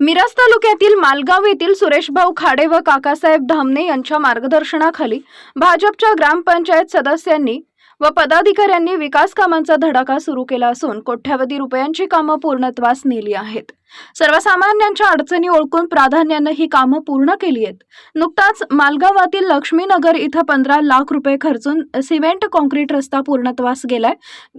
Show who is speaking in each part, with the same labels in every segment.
Speaker 1: मिरज तालुक्यातील मालगाव येथील सुरेशभाऊ खाडे व काकासाहेब धामणे यांच्या मार्गदर्शनाखाली भाजपच्या ग्रामपंचायत सदस्यांनी व पदाधिकाऱ्यांनी विकास कामांचा धडाका सुरू केला असून कोट्यावधी रुपयांची कामं पूर्णत्वास नेली आहेत. सर्वसामान्यांच्या अडचणी ओळखून प्राधान्यानं ही कामं पूर्ण केली आहेत. नुकताच मालगावातील लक्ष्मीनगर इथं पंधरा लाख रुपये खर्चून सिमेंट कॉन्क्रीट रस्ता पूर्णत्वास गेलाय.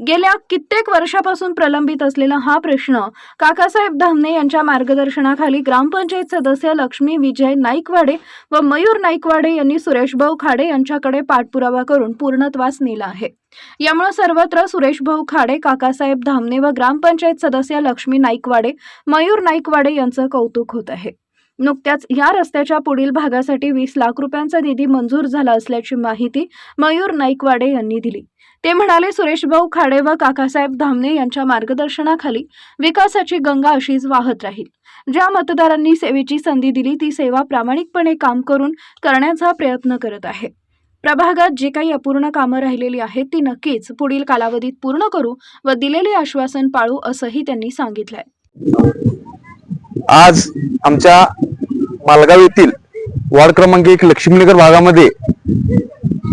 Speaker 1: गेल्या कित्येक वर्षापासून प्रलंबित असलेला हा प्रश्न काकासाहेब धामणे यांच्या मार्गदर्शनाखाली ग्रामपंचायत सदस्य लक्ष्मी विजय नाईकवाडे व मयूर नाईकवाडे यांनी सुरेशभाऊ खाडे यांच्याकडे पाठपुरावा करून पूर्णत्वास नेला आहे. यामुळे सर्वत्र सुरेशभाऊ खाडे काकासाहेब धामणे व ग्रामपंचायत सदस्य लक्ष्मी नाईकवाडे मयूर नाईकवाडे यांचं कौतुक होत आहे. नुकत्याच या रस्त्याच्या पुढील भागासाठी वीस लाख रुपयांचा निधी मंजूर झाला असल्याची माहिती मयूर नाईकवाडे यांनी दिली. ते म्हणाले सुरेशभाऊ खाडे व काकासाहेब धामणे यांच्या मार्गदर्शनाखाली विकासाची गंगा अशीच वाहत राहील. ज्या मतदारांनी सेवेची संधी दिली ती सेवा प्रामाणिकपणे काम करून करण्याचा प्रयत्न करत आहे. प्रभागात जे काही अपूर्ण कामं राहिलेली आहेत ती नक्कीच पुढील कालावधीत पूर्ण करू व दिलेले आश्वासन पाळू असंही त्यांनी सांगितलंय.
Speaker 2: आज आमच्या मालगाव येथील वार्ड क्रमांक एक लक्ष्मीनगर भागामध्ये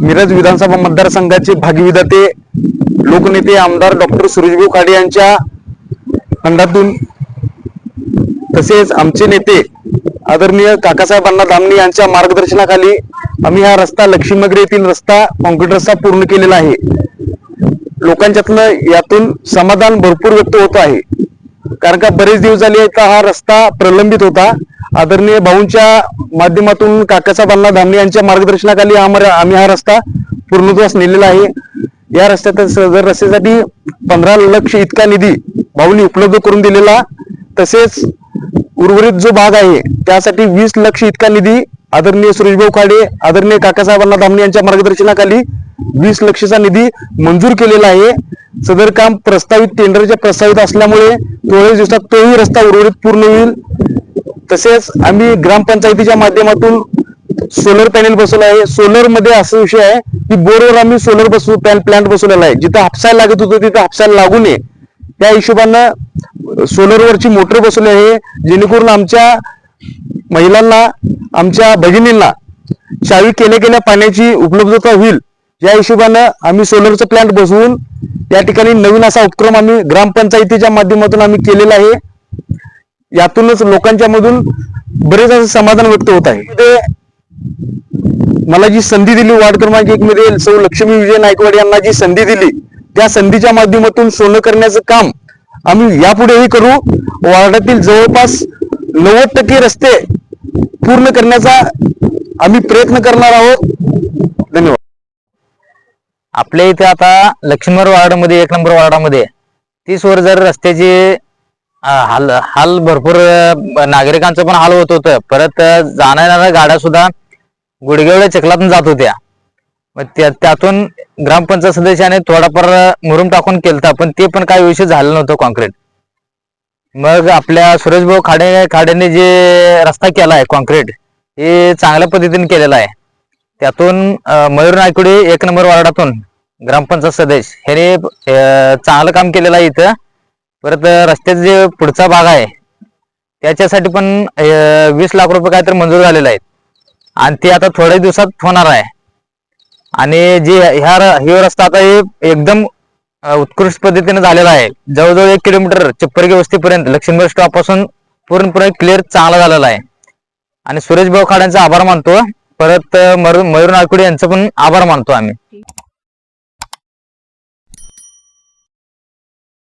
Speaker 2: मिरज विधानसभा मतदारसंघाचे भागीविधाते लोकनेते आमदार डॉक्टर सुरेशभाऊ काडे यांच्या खंडातून तसेच आमचे नेते आदरणीय काकासाहेब अण्णा दामणे यांच्या मार्गदर्शनाखाली आम्ही हा रस्ता लक्ष्मीनगर येथील रस्ता कॉन्क्रीट रस्ता पूर्ण केलेला आहे. लोकांच्यातलं यातून समाधान भरपूर व्यक्त होत आहे. कारण का बरेच दिवस झाले का हा रस्ता प्रलंबित होता. आदरणीय भाऊंच्या माध्यमातून काकाचा अण्णा धामणे यांच्या मार्गदर्शनाखाली आम्हाला- आम्ही हा रस्ता पूर्णत्वास नेलेला आहे. या रस्त्यात रस्त्यासाठी पंधरा लक्ष इतका निधी भाऊंनी उपलब्ध करून दिलेला. तसेच उर्वरित जो भाग आहे त्यासाठी वीस लक्ष इतका निधी आदरणीय सुरेशभाऊ खाडे आदरणीय काकासाहेब अण्णा धामणे यांच्या मार्गदर्शनाखाली वीस लक्षचा निधी मंजूर केलेला आहे. सदर काम प्रस्तावित टेंडरच्या प्रस्तावित असल्यामुळे थोड्याच दिवसात तोही रस्ता उर्वरित पूर्ण होईल. तसेच आम्ही ग्रामपंचायतीच्या माध्यमातून सोलर पॅनेल बसवलं आहे. सोलरमध्ये असा विषय आहे की बोरवर आम्ही सोलर बसवू प्लांट बसवलेला आहे. जिथं हापसायला लागत होतं तिथं हापसायला लागू नये. त्या हिशोबानं सोलरवरची मोटर बसवली आहे. जेणेकरून आमच्या महिलांना आमच्या भगिनींना शावी केल्या केल्या पाण्याची उपलब्धता होईल. या हिशोबानं आम्ही सोलरचं प्लांट बसवून या ठिकाणी नवीन असा उपक्रम आम्ही ग्रामपंचायतीच्या माध्यमातून आम्ही केलेला आहे. यातूनच लोकांच्या मधून बरेच असं समाधान व्यक्त होत आहे. मला जी संधी दिली वार्ड क्रमांक एक मध्ये सौ लक्ष्मी विजय नायकवाड यांना जी संधी दिली त्या संधीच्या माध्यमातून सोनं करण्याचं काम आम्ही यापुढेही करू. वार्डातील जवळपास नव्वद टक्के रस्ते पूर्ण करण्याचा आम्ही प्रयत्न करणार आहोत. धन्यवाद.
Speaker 3: आपल्या इथे आता लक्ष्मण वार्डमध्ये एक नंबर वार्डामध्ये तीस वर जर रस्त्याचे हाल हाल भरपूर नागरिकांचं पण हाल होत होतं. परत अं, जाणाऱ्या गाड्या सुद्धा गुडघेवड्या चिखलातून जात होत्या. मग त्या- त्यातून ग्रामपंचायत सदस्याने थोडाफार मुरुम टाकून केलता पण ते पण काही विषय झालं नव्हतं कॉन्क्रीट. मग आपल्या सुरेशभाऊ खाडे खाडेने जे रस्ता केला आहे कॉन्क्रीट हे चांगल्या पद्धतीने केलेला आहे. त्यातून मयूर नायकुडे एक नंबर वार्डातून ग्रामपंचायत सदस्य ह्याने चांगलं काम केलेलं आहे इथं. परत रस्त्याचा जे पुढचा भाग आहे त्याच्यासाठी पण वीस लाख रुपये काहीतरी मंजूर झालेले आहेत. आणि ते आता थोड्या दिवसात होणार आहे. आणि जे ह्या र- रस्ता आता हे एकदम उत्कृष्ट पद्धतीने झालेला आहे. जवळजवळ एक किलोमीटर चिप्परगी वस्तीपर्यंत लक्ष्मीबाई स्टॉपपासून पूर्णपणे क्लिअर चांगला झालेला आहे. आणि सुरेश भाऊ खाड्यांचा आभार मानतो. परत अं, मरू- मयूर नायकुडे यांचं पण आभार मानतो आम्ही.